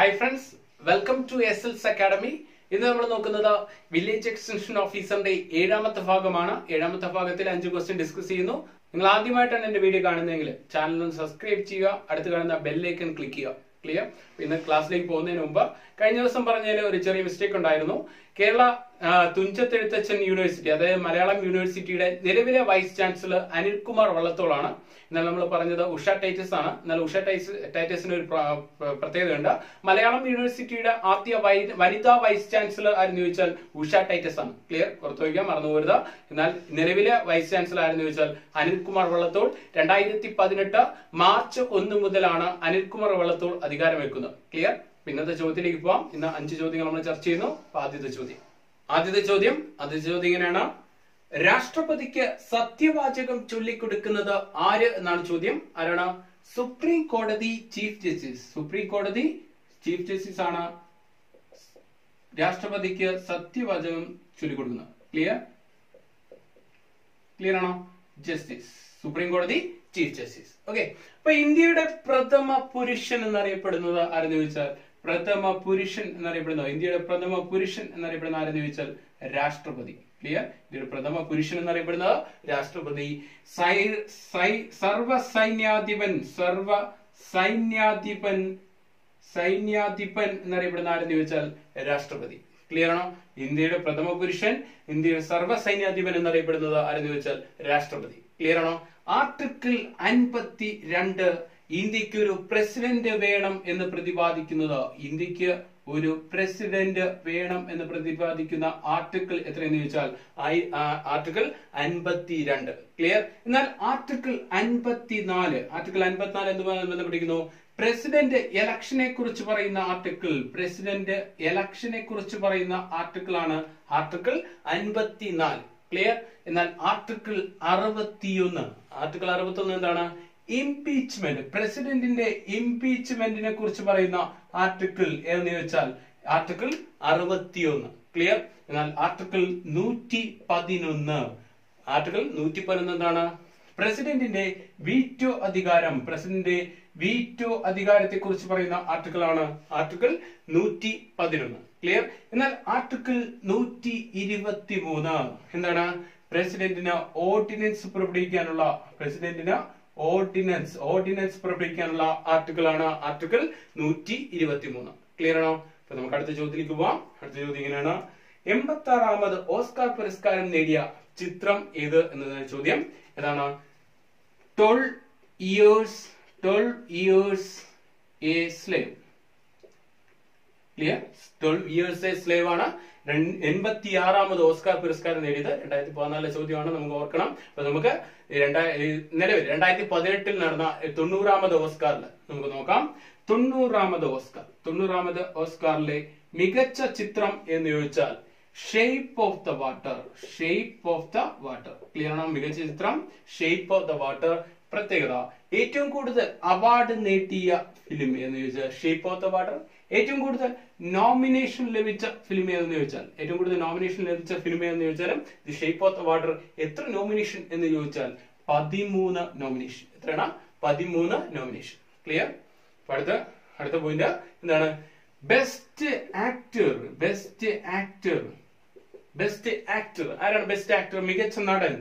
Hi friends welcome to S L's academy ഇന്ന് നമ്മൾ നോക്കുന്നത് വില്ലേജ് എക്സ്റ്റൻഷൻ ഓഫീസറിന്റെ ഏഴാമത്തെ ഭാഗമാണ്. ഏഴാമത്തെ ഭാഗത്തിൽ അഞ്ച് ക്വസ്റ്റ്യൻ ഡിസ്കസ് ചെയ്യുന്നു. നിങ്ങൾ ആദ്യമായിട്ടാണ് എന്റെ വീഡിയോ കാണുന്നതെങ്കിൽ ചാനൽ ഒന്ന് സബ്സ്ക്രൈബ് ചെയ്യുക അടുത്ത് കാണുന്ന ബെല്ലൈക്കൺ ക്ലിക്ക് ചെയ്യുക. ക്ലിയർ പിന്നെ ക്ലാസ്സിലേക്ക് പോകുന്നതിന് മുമ്പ് കഴിഞ്ഞ ദിവസം പറഞ്ഞതിൽ ഒരു ചെറിയ മിസ്റ്റേക്ക് ഉണ്ടായിരുന്നു. കേരള തുഞ്ചത്തെഴുത്തച്ഛൻ യൂണിവേഴ്സിറ്റി അതായത് മലയാളം യൂണിവേഴ്സിറ്റിയുടെ നിലവിലെ വൈസ് ചാൻസലർ അനിൽകുമാർ വള്ളത്തോളാണ്. എന്നാൽ നമ്മൾ പറഞ്ഞത് ഉഷ ടൈറ്റസ് ആണ്. എന്നാൽ ഉഷ ടൈസ് ടൈറ്റസിന് ഒരു പ്ര- പ്ര- പ്രത്യേകതയുണ്ട്. മലയാളം യൂണിവേഴ്സിറ്റിയുടെ ആദ്യ വനിതാ വൈസ് ചാൻസലർ ആരെന്ന് ചോദിച്ചാൽ ഉഷ ടൈറ്റസ് ആണ്. ക്ലിയർ പുറത്തു വയ്ക്കാൻ മറന്നുപോരുത് എന്നാൽ നിലവിലെ വൈസ് ചാൻസലർ ആരെന്ന് ചോദിച്ചാൽ അനിൽകുമാർ വള്ളത്തോൾ. രണ്ടായിരത്തി പതിനെട്ട് മാർച്ച് ഒന്ന് മുതലാണ് അനിൽകുമാർ വള്ളത്തോൾ അധികാരമേൽക്കുന്നത്. ക്ലിയർ പിന്നത്തെ ചോദ്യത്തിലേക്ക് പോവാം. ഇന്ന് അഞ്ച് ചോദ്യങ്ങൾ നമ്മൾ ചർച്ച ചെയ്യുന്നു. ആദ്യത്തെ ചോദ്യം. ആദ്യത്തെ ചോദ്യം ആദ്യത്തെ ചോദ്യം ഇങ്ങനെയാണ്. രാഷ്ട്രപതിക്ക് സത്യവാചകം ചൊല്ലിക്കൊടുക്കുന്നത് ആര് എന്നാണ് ചോദ്യം. ആരാണ്? സുപ്രീം കോടതി ചീഫ് ജസ്റ്റിസ്. സുപ്രീം കോടതി ചീഫ് ജസ്റ്റിസ് ആണ് രാഷ്ട്രപതിക്ക് സത്യവാചകം ചൊല്ലിക്കൊടുക്കുന്നത്. ക്ലിയർ ക്ലിയർ ആണോ? ജസ്റ്റിസ്. സുപ്രീം കോടതി ചീഫ് ജസ്റ്റിസ്. ഓക്കെ അപ്പൊ ഇന്ത്യയുടെ പ്രഥമ പുരുഷൻ എന്നറിയപ്പെടുന്നത് ആരെന്ന് ചോദിച്ചാൽ പ്രഥമ പുരുഷൻ എന്നറിയപ്പെടുന്നത്? ഇന്ത്യയുടെ പ്രഥമ പുരുഷൻ എന്നറിയപ്പെടുന്ന ആരെന്ന് ചോദിച്ചാൽ രാഷ്ട്രപതി. ക്ലിയർ ഇന്ത്യയുടെ പ്രഥമ പുരുഷൻ എന്നറിയപ്പെടുന്നത് രാഷ്ട്രപതി. സർവ സൈന്യാധിപൻ സർവ സൈന്യാധിപൻ സൈന്യാധിപൻ എന്നറിയപ്പെടുന്ന ആരെന്ന് ചോദിച്ചാൽ രാഷ്ട്രപതി. ക്ലിയർ ആണോ? ഇന്ത്യയുടെ പ്രഥമ പുരുഷൻ ഇന്ത്യയുടെ സർവ സൈന്യാധിപൻ എന്നറിയപ്പെടുന്നത് ആരെന്ന് ചോദിച്ചാൽ രാഷ്ട്രപതി. ക്ലിയർ ആണോ? ആർട്ടിക്കിൾ അൻപത്തി രണ്ട് ഇന്ത്യയ്ക്ക് ഒരു പ്രസിഡന്റ് വേണം എന്ന് പ്രതിപാദിക്കുന്നത് ഇന്ത്യയ്ക്ക് ഒരു പ്രസിഡന്റ് വേണം എന്ന് പ്രതിപാദിക്കുന്ന ആർട്ടിക്കിൾ എത്രയെന്ന് ചോദിച്ചാൽ ആർട്ടിക്കിൾ അൻപത്തിരണ്ട്. ക്ലിയർ? എന്നാൽ ആർട്ടിക്കിൾ അൻപത്തിനാല് ആർട്ടിക്കിൾ അൻപത്തിനാല് എന്തുമായി ബന്ധപ്പെട്ടിരിക്കുന്നു പ്രസിഡന്റ് ഇലക്ഷനെ കുറിച്ച് പറയുന്ന ആർട്ടിക്കിൾ പ്രസിഡന്റ് ഇലക്ഷനെ കുറിച്ച് പറയുന്ന ആർട്ടിക്കിൾ ആണ് ആർട്ടിക്കിൾ അൻപത്തിനാല്. ക്ലിയർ? എന്നാൽ ആർട്ടിക്കിൾ അറുപത്തിയൊന്ന് ആർട്ടിക്കിൾ അറുപത്തി ഒന്ന് എന്താണ്? ഇംപീച്ച്മെന്റ് പ്രസിഡന്റിന്റെ ഇംപീച്ച്മെന്റിനെ കുറിച്ച് പറയുന്ന ആർട്ടിക്കിൾ എന്ന് വെച്ചാൽ ആർട്ടിക്കിൾ അറുപത്തിയൊന്ന്. ക്ലിയർ എന്നാൽ ആർട്ടിക്കിൾ നൂറ്റി പതിനൊന്ന് ആർട്ടിക്കിൾ നൂറ്റി പതിനൊന്ന് എന്താണ്? പ്രസിഡന്റിന്റെ വീറ്റോ അധികാരം. പ്രസിഡന്റിന്റെ വീറ്റോ അധികാരത്തെ കുറിച്ച് പറയുന്ന ആർട്ടിക്കിൾ ആണ്. ആർട്ടിക്കിൾ നൂറ്റി പതിനൊന്ന് ക്ലിയർ എന്നാൽ ആർട്ടിക്കിൾ നൂറ്റി ഇരുപത്തി മൂന്ന് എന്താണ്? പ്രസിഡന്റിന് ഓർഡിനൻസ് പുറപ്പെടുവിക്കാനുള്ള പ്രസിഡന്റിന് ഓർഡിനൻസ് ഓർഡിനൻസ് പുറപ്പെടുവിക്കാനുള്ള ആർട്ടിക്കിൾ ആണ് ആർട്ടിക്കിൾ നൂറ്റി ഇരുപത്തി മൂന്ന് ക്ലിയർ ആണോ? അപ്പൊ നമുക്ക് അടുത്ത ചോദ്യത്തിലേക്ക് പോവാം. അടുത്ത ചോദ്യം ഇങ്ങനെയാണ് എൺപത്തി ആറാമത് ഓസ്കാർ പുരസ്കാരം നേടിയ ചിത്രം ഏത് എന്നതാണ് ചോദ്യം. ഏതാണ്? Twelve years twelve years a slave clear twelve years a slave ആണ്. എൺപത്തി ആറാമത് ഓസ്കാർ പുരസ്കാരം നേടിയത്. രണ്ടായിരത്തി പതിനാലിലെ ചോദ്യമാണ്. നമുക്ക് ഓർക്കണം. അപ്പൊ നമുക്ക് നിലവിൽ രണ്ടായിരത്തി പതിനെട്ടിൽ നടന്ന തൊണ്ണൂറാമത് ഓസ്കാറിൽ നമുക്ക് നോക്കാം. തൊണ്ണൂറാമത് ഓസ്കാർ. തൊണ്ണൂറാമത് ഓസ്കാറിലെ മികച്ച ചിത്രം എന്ന് ചോദിച്ചാൽ shape of the water shape of the water clear ആണോ? മികച്ച ചിത്രം. ഷേപ്പ് ഓഫ് ദ വാട്ടർ പ്രത്യേകത. ഏറ്റവും കൂടുതൽ അവാർഡ് നേടിയ ഫിലിം എന്ന് ചോദിച്ചാൽ ഷേപ്പ് ഓഫ് ദ വാട്ടർ ഏറ്റവും കൂടുതൽ നോമിനേഷൻ ലഭിച്ച ഫിലിം ഏതെന്ന് ചോദിച്ചാൽ ഏറ്റവും കൂടുതൽ നോമിനേഷൻ ലഭിച്ച ഫിലിം ഏതെന്ന് ചോദിച്ചാലും the shape of the water എത്ര നോമിനേഷൻ എന്ന് ചോദിച്ചാൽ പതിമൂന്ന് നോമിനേഷൻ എത്രയാണ്? പതിമൂന്ന് നോമിനേഷൻ ക്ലിയർ അടുത്ത അടുത്ത പോയിന്റ് എന്താണ്? Best actor best actor best actor ആരാണ് ബെസ്റ്റ് ആക്ടർ മികച്ച നടൻ.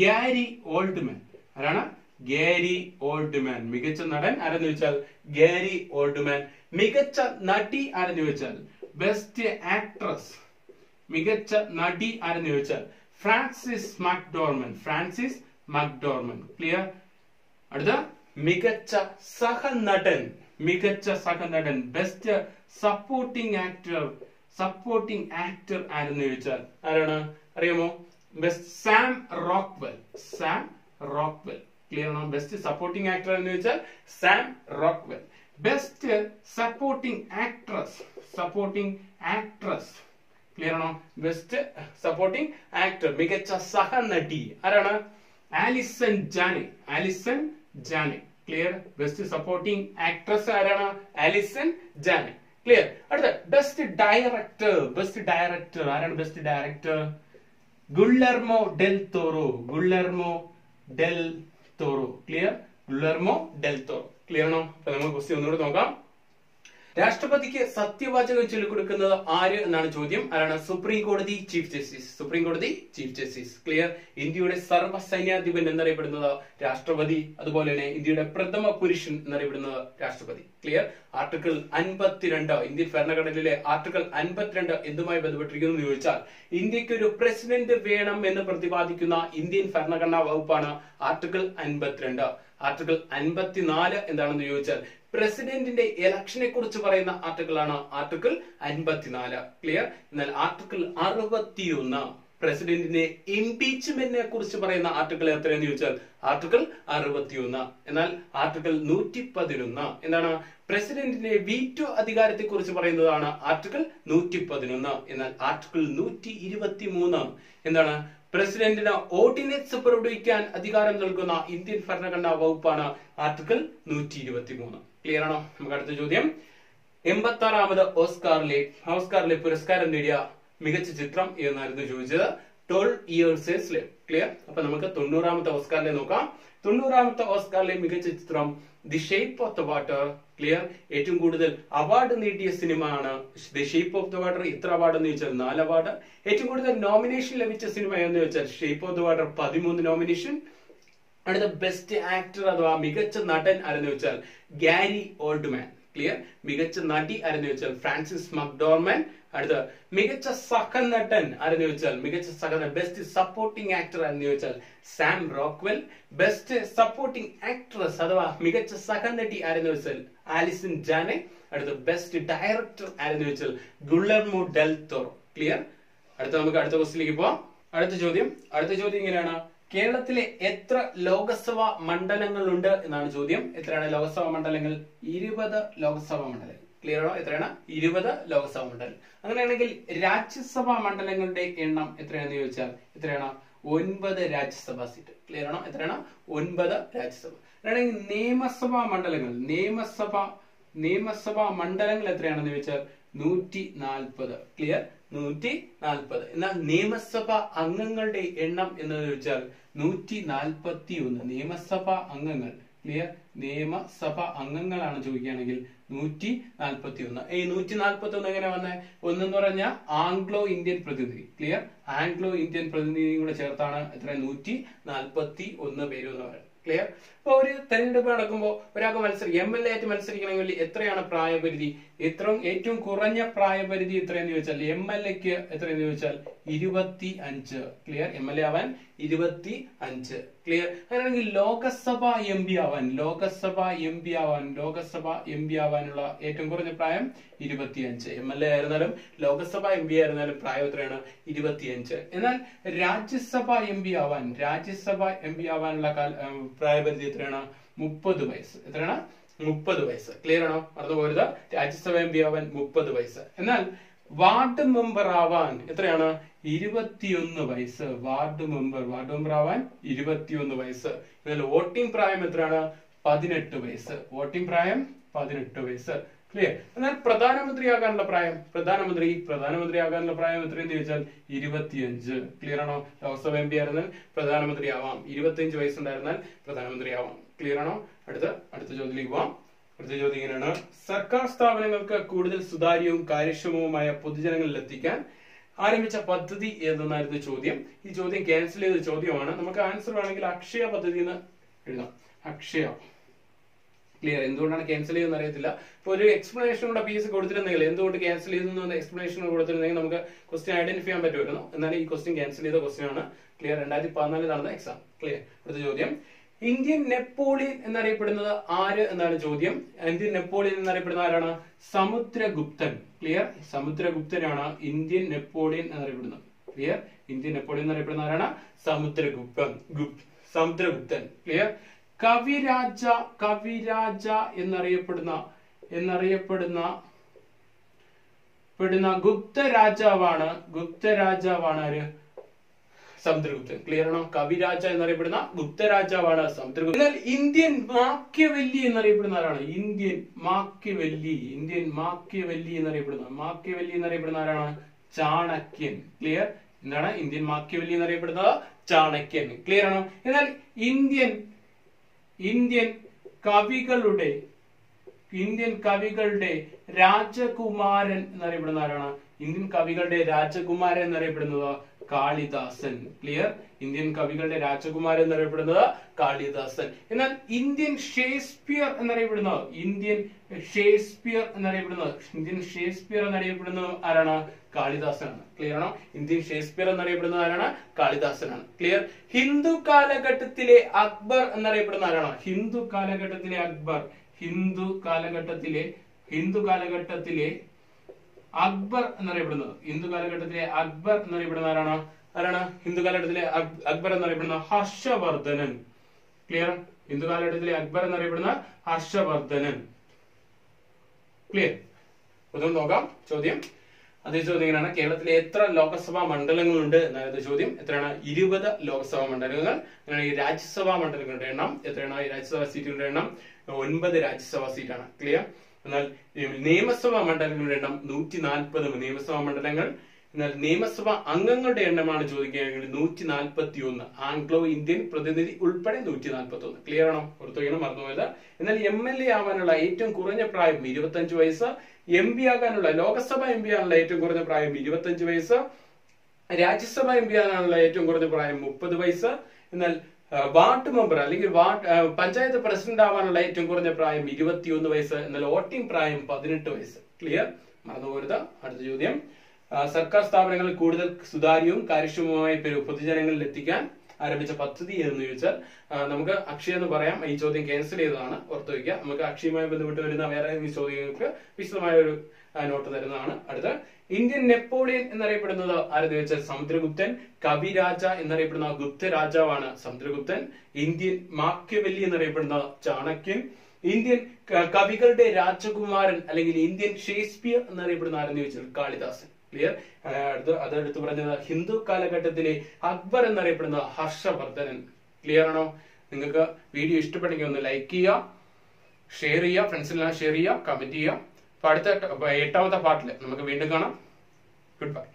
ഗ്യാരി ഓൾഡ്മാൻ ആരാണ്? Gary Oldman. മികച്ച നടൻ ആരെന്ന് വെച്ചാൽ ഗാരി ഓൾഡ്മാൻ. മികച്ച നടി ആരെന്ന് ചോദിച്ചാൽ ബെസ്റ്റ് ആക്ട്രസ് മികച്ച നടി ആരെന്ന് ചോദിച്ചാൽ Frances McDormand. Frances McDormand. Clear അടുത്ത. മികച്ച സഹനടൻ. മികച്ച സഹനടൻ. Best supporting actor supporting actor ആരെന്ന് ചോദിച്ചാൽ ആരാണ്? അറിയാമോ? Best Sam Rockwell Sam Rockwell clear ആണോ? ബെസ്റ്റ് സപ്പോർട്ടിംഗ് ആക്ടർ എന്ന് ചോദിച്ചാൽ Sam Rockwell best supporting actress supporting actress clear ആണോ? ബെസ്റ്റ് സപ്പോർട്ടിംഗ് ആക്ടർ മികച്ച സഹനടി. ആരാണ്? Allison Janney Allison Janney clear best supporting actress ആരാണ്? ആലിസൺ ജാനി ക്ലിയർ അടുത്ത best director best director ആരാണ് best director Guillermo del Toro Guillermo del Toro clear Guillermo del Toro clear ആണോ അപ്പൊ നമുക്ക് question ഒന്നുകൂടെ നോക്കാം രാഷ്ട്രപതിക്ക് സത്യവാചകം ചൊല്ലിക്കൊടുക്കുന്നത് ആര് എന്നാണ് ചോദ്യം. ആരാണ്? സുപ്രീം കോടതി ചീഫ് ജസ്റ്റിസ്. സുപ്രീം കോടതി ചീഫ് ജസ്റ്റിസ്. ക്ലിയർ? ഇന്ത്യയുടെ സർവ സൈന്യാധിപൻ എന്നറിയപ്പെടുന്നത് രാഷ്ട്രപതി. അതുപോലെ തന്നെ ഇന്ത്യയുടെ പ്രഥമ പുരുഷൻ എന്നറിയപ്പെടുന്നത് രാഷ്ട്രപതി. ക്ലിയർ? ആർട്ടിക്കിൾ അൻപത്തിരണ്ട്. ഇന്ത്യൻ ഭരണഘടനയിലെ ആർട്ടിക്കിൾ അൻപത്തിരണ്ട് എന്തുമായി ബന്ധപ്പെട്ടിരിക്കുന്നു എന്ന് ചോദിച്ചാൽ ഇന്ത്യയ്ക്ക് ഒരു പ്രസിഡന്റ് വേണം എന്ന് പ്രതിപാദിക്കുന്ന ഇന്ത്യൻ ഭരണഘടനാ വകുപ്പാണ് ആർട്ടിക്കിൾ അൻപത്തിരണ്ട്. ആർട്ടിക്കിൾ അൻപത്തിനാല് എന്താണെന്ന് ചോദിച്ചാൽ പ്രസിഡന്റിന്റെ ഇലക്ഷനെ കുറിച്ച് പറയുന്ന ആർട്ടിക്കിൾ ആണ് ആർട്ടിക്കിൾ അൻപത്തിനാല്. ക്ലിയർ എന്നാൽ ആർട്ടിക്കിൾ അറുപത്തിയൊന്ന് പ്രസിഡന്റിന്റെ ഇംപീച്ച്മെന്റിനെ കുറിച്ച് പറയുന്ന ആർട്ടിക്കിൾ എത്രയെന്ന് ചോദിച്ചാൽ ആർട്ടിക്കിൾ അറുപത്തിയൊന്ന്. എന്നാൽ ആർട്ടിക്കിൾ നൂറ്റി പതിനൊന്ന് എന്താണ്? പ്രസിഡന്റിന്റെ വീറ്റോ അധികാരത്തെ കുറിച്ച് പറയുന്നതാണ് ആർട്ടിക്കിൾ നൂറ്റി പതിനൊന്ന് എന്നാൽ ആർട്ടിക്കിൾ നൂറ്റി ഇരുപത്തി മൂന്ന് എന്താണ്? പ്രസിഡന്റിന് ഓർഡിനൻസ് പുറപ്പെടുവിക്കാൻ അധികാരം നൽകുന്ന ഇന്ത്യൻ ഭരണഘടനാ വകുപ്പാണ് ആർട്ടിക്കിൾ നൂറ്റി ഇരുപത്തി മൂന്ന് ക്ലിയർ ആണോ? നമുക്ക് അടുത്ത ചോദ്യം. എൺപത്തി ആറാമത് ഓസ്കാറിലെ ഓസ്കാറിലെ പുരസ്കാരം നേടിയ മികച്ച ചിത്രം എന്നായിരുന്നു ചോദിച്ചത്? ട്വൽവ് ഇയേഴ്സ് ക്ലിയർ അപ്പൊ നമുക്ക് തൊണ്ണൂറാമത്തെ ഓസ്കാറിലെ നോക്കാം. തൊണ്ണൂറാമത്തെ ഓസ്കാറിലെ മികച്ച ചിത്രം the shape of the water clear ഏറ്റവും കൂടുതൽ അവാർഡ് നേടിയ സിനിമ ആണ് the shape of the water ഇത്ര അവാർഡ് എന്ന് ചോദിച്ചാൽ നാല് അവാർഡ് ഏറ്റവും കൂടുതൽ നോമിനേഷൻ ലഭിച്ച സിനിമ എന്ന് വെച്ചാൽ ഷേപ്പ് ഓഫ് ദ വാട്ടർ പതിമൂന്ന് നോമിനേഷൻ അടുത്ത ബെസ്റ്റ് ആക്ടർ അഥവാ മികച്ച നടൻ ആരെന്ന് വെച്ചാൽ ഗാരി ഓൾഡ്മാൻ ക്ലിയർ മികച്ച നടി ആരെന്ന് വെച്ചാൽ ഫ്രാൻസിസ് മക്ഡോർമാൻ അടുത്ത മികച്ച സഹനടൻ ആരെന്ന് വെച്ചാൽ മികച്ച സഹന ബെസ്റ്റ് സപ്പോർട്ടിംഗ് ആക്ടർ ആരെന്ന് വെച്ചാൽ Sam Rockwell best supporting actress അഥവാ മികച്ച സഹനടി ആരെന്ന് വെച്ചാൽ ആലിസൺ ജാനെ അടുത്ത ബെസ്റ്റ് ഡയറക്ടർ ആരെന്ന് വെച്ചാൽ ഗുള്ളർമോ ഡെൽ തോറോ. ക്ലിയർ അടുത്ത നമുക്ക് അടുത്ത ക്വസ്റ്റിലേക്ക് പോവാം. അടുത്ത ചോദ്യം. അടുത്ത ചോദ്യം ഇങ്ങനെയാണ്. കേരളത്തിലെ എത്ര ലോകസഭാ മണ്ഡലങ്ങളുണ്ട് എന്നാണ് ചോദ്യം. എത്രയാണ് ലോകസഭാ മണ്ഡലങ്ങൾ? ഇരുപത് ലോകസഭാ മണ്ഡലങ്ങൾ. ക്ലിയർ ആണോ? എത്രയാണ്? ഇരുപത് ലോക്സഭാ മണ്ഡലം അങ്ങനെയാണെങ്കിൽ രാജ്യസഭാ മണ്ഡലങ്ങളുടെ എണ്ണം എത്രയാണെന്ന് ചോദിച്ചാൽ എത്രയാണ്? ഒൻപത് രാജ്യസഭാ സീറ്റ്. ക്ലിയർ ആണോ? എത്രയാണ്? ഒൻപത് രാജ്യസഭ. അങ്ങനെയാണെങ്കിൽ നിയമസഭാ മണ്ഡലങ്ങൾ നിയമസഭ നിയമസഭാ മണ്ഡലങ്ങൾ എത്രയാണെന്ന് ചോദിച്ചാൽ നൂറ്റി നാൽപ്പത് ക്ലിയർ നൂറ്റി നാൽപ്പത് എന്നാൽ നിയമസഭ അംഗങ്ങളുടെ എണ്ണം എന്ന് ചോദിച്ചാൽ നൂറ്റി നാൽപ്പത്തി ഒന്ന് നിയമസഭാ അംഗങ്ങൾ ക്ലിയർ നിയമസഭ അംഗങ്ങളാണ് ചോദിക്കുകയാണെങ്കിൽ നൂറ്റി നാൽപ്പത്തി ഒന്ന് ഈ നൂറ്റി നാൽപ്പത്തി ഒന്ന് എങ്ങനെ വന്നേ? ഒന്നെന്ന് പറഞ്ഞാൽ ആംഗ്ലോ ഇന്ത്യൻ പ്രതിനിധി. ക്ലിയർ ആംഗ്ലോ ഇന്ത്യൻ പ്രതിനിധിയും കൂടെ ചേർത്താണ്. എത്ര നൂറ്റി നാൽപ്പത്തി ഒന്ന് പേര് എന്ന് പറയുന്നത് ക്ലിയർ അപ്പൊ ഒരു തെരഞ്ഞെടുപ്പ് നടക്കുമ്പോൾ ഒരാൾക്ക് മത്സരം എം എൽ എ ആയിട്ട് മത്സരിക്കണമെങ്കിൽ എത്രയാണ് പ്രായപരിധി? എത്രയും ഏറ്റവും കുറഞ്ഞ പ്രായപരിധി എത്രയെന്ന് ചോദിച്ചാൽ എം എൽ എക്ക് എത്രയെന്ന് ചോദിച്ചാൽ ഇരുപത്തി അഞ്ച് ക്ലിയർ എം എൽ എ ആവാൻ ഇരുപത്തി അഞ്ച് ക്ലിയർ അങ്ങനെയാണെങ്കിൽ ലോകസഭ എം പി ആവാൻ ലോകസഭ എം പി ആവാൻ ലോകസഭ എം പി ആവാനുള്ള ഏറ്റവും കുറഞ്ഞ പ്രായം ഇരുപത്തിയഞ്ച്. എം എൽ എ ആയിരുന്നാലും ലോകസഭ എം പി ആയിരുന്നാലും പ്രായം എത്രയാണ്? ഇരുപത്തിയഞ്ച്. എന്നാൽ രാജ്യസഭ എം പി ആവാൻ രാജ്യസഭ എം പി ആവാനുള്ള പ്രായപരിധി എത്രയാണ്? മുപ്പത് വയസ്സ്. എത്രയാണ്? മുപ്പത് വയസ്സ്. ക്ലിയർ ആണോ? മറന്നു പോരുത് രാജ്യസഭ എം പി ആവാൻ മുപ്പത് വയസ്സ്. എന്നാൽ വാർഡ് മെമ്പർ ആവാൻ എത്രയാണ്? ഇരുപത്തിയൊന്ന് വയസ്സ്. വാർഡ് മെമ്പർ വാർഡ് മെമ്പർ ആവാൻ ഇരുപത്തിയൊന്ന് വയസ്സ്. എന്നാൽ വോട്ടിംഗ് പ്രായം എത്രയാണ്? പതിനെട്ട് വയസ്സ്. വോട്ടിംഗ് പ്രായം പതിനെട്ട് വയസ്സ്. ക്ലിയർ എന്നാൽ പ്രധാനമന്ത്രിയാകാനുള്ള പ്രായം. പ്രധാനമന്ത്രി പ്രധാനമന്ത്രിയാകാനുള്ള പ്രായം എത്രയെന്ന് ചോദിച്ചാൽ ഇരുപത്തിയഞ്ച്. ക്ലിയർ ആണോ? ലോക്സഭ എം പി ആയിരുന്നാൽ പ്രധാനമന്ത്രി ആവാം ഇരുപത്തിയഞ്ച് വയസ്സുണ്ടായിരുന്നാൽ പ്രധാനമന്ത്രി ആവാം ക്ലിയർ ആണോ? അടുത്ത അടുത്ത ചോദ്യത്തിലേക്ക് പോവാം. അടുത്ത ചോദ്യം ഇങ്ങനെയാണ്. സർക്കാർ സ്ഥാപനങ്ങൾക്ക് കൂടുതൽ സുതാര്യവും കാര്യക്ഷമവുമായ പൊതുജനങ്ങളിൽ എത്തിക്കാൻ ആരംഭിച്ച പദ്ധതി ഏതെന്നായിരുന്നു ചോദ്യം. ഈ ചോദ്യം ക്യാൻസൽ ചെയ്ത ചോദ്യമാണ്. നമുക്ക് ആൻസർ വേണമെങ്കിൽ അക്ഷയ പദ്ധതി എന്ന് എഴുതാം. അക്ഷയ. ക്ലിയർ എന്തുകൊണ്ടാണ് ക്യാൻസൽ ചെയ്തെന്ന് അറിയത്തില്ല. ഇപ്പൊ ഒരു എക്സ്പ്ലനേഷൻ കൂടെ പീസ് കൊടുത്തിരുന്നെങ്കിൽ എന്തുകൊണ്ട് ക്യാൻസൽ ചെയ്തെന്ന് എക്സ്പ്ലനേഷൻ കൊടുത്തിരുന്നെങ്കിൽ നമുക്ക് ക്വസ്റ്റ്യൻ ഐഡന്റിഫൈ ചെയ്യാൻ പറ്റുമായിരുന്നു. എന്നാൽ ഈ ക്വസ്റ്റ്യൻ ക്യാൻസൽ ചെയ്ത ക്വസ്റ്റ്യൻ ആണ്. ക്ലിയർ രണ്ടായിരത്തി പതിനാലിൽ നടന്ന എക്സാം ക്ലിയർ അടുത്ത ചോദ്യം. ഇന്ത്യൻ നെപ്പോളിയൻ എന്നറിയപ്പെടുന്നത് ആര് എന്നാണ് ചോദ്യം. ഇന്ത്യൻ നെപ്പോളിയൻ എന്നറിയപ്പെടുന്ന ആരാണ്? സമുദ്രഗുപ്തൻ. ക്ലിയർ സമുദ്രഗുപ്തനാണ് ഇന്ത്യൻ നെപ്പോളിയൻ എന്നറിയപ്പെടുന്നത്. ക്ലിയർ ഇന്ത്യൻ നെപ്പോളിയൻ എന്നറിയപ്പെടുന്ന ആരാണ്? സമുദ്രഗുപ്തൻ. ഗുപ്- സമുദ്രഗുപ്തൻ. ക്ലിയർ കവിരാജ കവിരാജ എന്നറിയപ്പെടുന്ന എന്നറിയപ്പെടുന്ന പെടുന്ന ഗുപ്ത രാജാവാണ് ഗുപ്ത രാജാവാണ് ആര്? സമുദ്രഗുപ്തൻ ക്ലിയർ ആണോ? കവിരാജ എന്നറിയപ്പെടുന്ന ഗുപ്ത രാജാവാണ് സമുദ്രഗുപ്തൻ എന്നാൽ ഇന്ത്യൻ മാക്യവല്ലി എന്നറിയപ്പെടുന്ന ആരാണ്? ഇന്ത്യൻ മാക്യവല്ലി ഇന്ത്യൻ മാക്യവല്ലി എന്നറിയപ്പെടുന്ന മാക്യവല്ലി എന്നറിയപ്പെടുന്ന ആരാണ്? ചാണക്യൻ. ക്ലിയർ എന്താണ് ഇന്ത്യൻ മാക്യവല്ലി എന്നറിയപ്പെടുന്നത്? ചാണക്യൻ. ക്ലിയർ ആണോ? എന്നാൽ ഇന്ത്യൻ ഇന്ത്യൻ കവികളുടെ ഇന്ത്യൻ കവികളുടെ രാജകുമാരൻ എന്നറിയപ്പെടുന്ന ആരാണ്? ഇന്ത്യൻ കവികളുടെ രാജകുമാരൻ എന്നറിയപ്പെടുന്നത് കാളിദാസൻ. ക്ലിയർ ഇന്ത്യൻ കവികളുടെ രാജകുമാരൻ എന്നറിയപ്പെടുന്നത് കാളിദാസൻ. എന്നാൽ ഇന്ത്യൻ ഷേക്സ്പിയർ എന്നറിയപ്പെടുന്നത് ഇന്ത്യൻ ഷേക്സ്പിയർ എന്നറിയപ്പെടുന്നത് ഇന്ത്യൻ ഷേക്സ്പിയർ എന്നറിയപ്പെടുന്നത് ആരാണ്? കാളിദാസനാണ്. ക്ലിയർ ആണോ? ഇന്ത്യൻ ഷേക്സ്പിയർ എന്നറിയപ്പെടുന്നത് ആരാണ്? കാളിദാസനാണ്. ക്ലിയർ ഹിന്ദു കാലഘട്ടത്തിലെ അക്ബർ എന്നറിയപ്പെടുന്ന ആരാണ്? ഹിന്ദു കാലഘട്ടത്തിലെ അക്ബർ. ഹിന്ദു കാലഘട്ടത്തിലെ ഹിന്ദു കാലഘട്ടത്തിലെ അക്ബർ എന്നറിയപ്പെടുന്നത്. ഹിന്ദു കാലഘട്ടത്തിലെ അക്ബർ എന്നറിയപ്പെടുന്ന ആരാണ്? ആരാണ് ഹിന്ദു കാലഘട്ടത്തിലെ അക്- അക്ബർ എന്നറിയപ്പെടുന്ന ഹർഷവർദ്ധനൻ. ക്ലിയർ ഹിന്ദു കാലഘട്ടത്തിലെ അക്ബർ എന്നറിയപ്പെടുന്ന ഹർഷവർദ്ധനൻ. ക്ലിയർ ഒന്ന് നോക്കാം. ചോദ്യം. അതേ ചോദ്യം ഇങ്ങനെയാണ്. കേരളത്തിലെ എത്ര ലോക്സഭാ മണ്ഡലങ്ങളുണ്ട് എന്നായത് ചോദ്യം. എത്രയാണ്? ഇരുപത് ലോക്സഭാ മണ്ഡലങ്ങൾ. ഈ രാജ്യസഭാ മണ്ഡലങ്ങളുടെ എണ്ണം. എത്രയാണ്? രാജ്യസഭാ സീറ്റുകളുടെ എണ്ണം? ഒൻപത് രാജ്യസഭാ സീറ്റാണ്. ക്ലിയർ എന്നാൽ നിയമസഭാ മണ്ഡലങ്ങളുടെ എണ്ണം നൂറ്റി നാൽപ്പത് നിയമസഭാ മണ്ഡലങ്ങൾ. എന്നാൽ നിയമസഭാ അംഗങ്ങളുടെ എണ്ണമാണ് ചോദിക്കുകയാണെങ്കിൽ നൂറ്റി നാൽപ്പത്തി ഒന്ന് ആംഗ്ലോ ഇന്ത്യൻ പ്രതിനിധി ഉൾപ്പെടെ നൂറ്റി നാൽപ്പത്തി ഒന്ന് ക്ലിയർ ആണോ? ഓർത്തുകയാണ് മറന്നുപോയത് എന്നാൽ എം എൽ എ ആവാനുള്ള ഏറ്റവും കുറഞ്ഞ പ്രായം ഇരുപത്തഞ്ച് വയസ്സ്. എം പി ആകാനുള്ള ലോകസഭ എം പി ആകാനുള്ള ഏറ്റവും കുറഞ്ഞ പ്രായം ഇരുപത്തഞ്ച് വയസ്സ്. രാജ്യസഭ എം പി ആകാനുള്ള ഏറ്റവും കുറഞ്ഞ പ്രായം മുപ്പത് വയസ്സ്. എന്നാൽ വാർഡ് മെമ്പർ അല്ലെങ്കിൽ വാർഡ് പഞ്ചായത്ത് പ്രസിഡന്റ് ആവാനുള്ള ഏറ്റവും കുറഞ്ഞ പ്രായം ഇരുപത്തിയൊന്ന് വയസ്സ് എന്നാൽ വോട്ടിംഗ് പ്രായം പതിനെട്ട് വയസ്സ്. ക്ലിയർ മറന്നുപോരുത് അടുത്ത ചോദ്യം. സർക്കാർ സ്ഥാപനങ്ങൾ കൂടുതൽ സുതാര്യവും കാര്യക്ഷമവുമായി പൊതുജനങ്ങളിൽ എത്തിക്കാൻ ആരംഭിച്ച പദ്ധതി എന്ന് ചോദിച്ചാൽ നമുക്ക് അക്ഷയ എന്ന് പറയാം. ഈ ചോദ്യം ക്യാൻസൽ ചെയ്തതാണ്. ഓർത്തു വയ്ക്കുക. നമുക്ക് അക്ഷയുമായി ബന്ധപ്പെട്ട് വരുന്ന വേറെ ഈ ചോദ്യങ്ങൾക്ക് വിശദമായ ഒരു നോട്ട് തരുന്നതാണ്. അടുത്ത ഇന്ത്യൻ നെപ്പോളിയൻ എന്നറിയപ്പെടുന്നത് ആരെന്ന് ചോദിച്ചാൽ സമുദ്രഗുപ്തൻ കവിരാജ എന്നറിയപ്പെടുന്ന ഗുപ്ത രാജാവാണ് സമുദ്രഗുപ്തൻ. ഇന്ത്യൻ മാക്യവല്ലി എന്നറിയപ്പെടുന്ന ചാണക്യൻ. ഇന്ത്യൻ കവികളുടെ രാജകുമാരൻ അല്ലെങ്കിൽ ഇന്ത്യൻ ഷേക്സ്പിയർ എന്നറിയപ്പെടുന്ന ആരെന്ന് ചോദിച്ചാൽ കാളിദാസൻ. ക്ലിയർ അത് എടുത്തു പറഞ്ഞത് ഹിന്ദു കാലഘട്ടത്തിലെ അക്ബർ എന്നറിയപ്പെടുന്ന ഹർഷവർദ്ധനൻ. ക്ലിയർ ആണോ? നിങ്ങൾക്ക് വീഡിയോ ഇഷ്ടപ്പെട്ടെങ്കിൽ ഒന്ന് ലൈക്ക് ചെയ്യുക ഷെയർ ചെയ്യുക ഫ്രണ്ട്സിനെല്ലാം ഷെയർ ചെയ്യുക കമന്റ് ചെയ്യുക. അപ്പൊ അടുത്ത എട്ടാമത്തെ പാർട്ടിൽ നമുക്ക് വീണ്ടും കാണാം. Good bye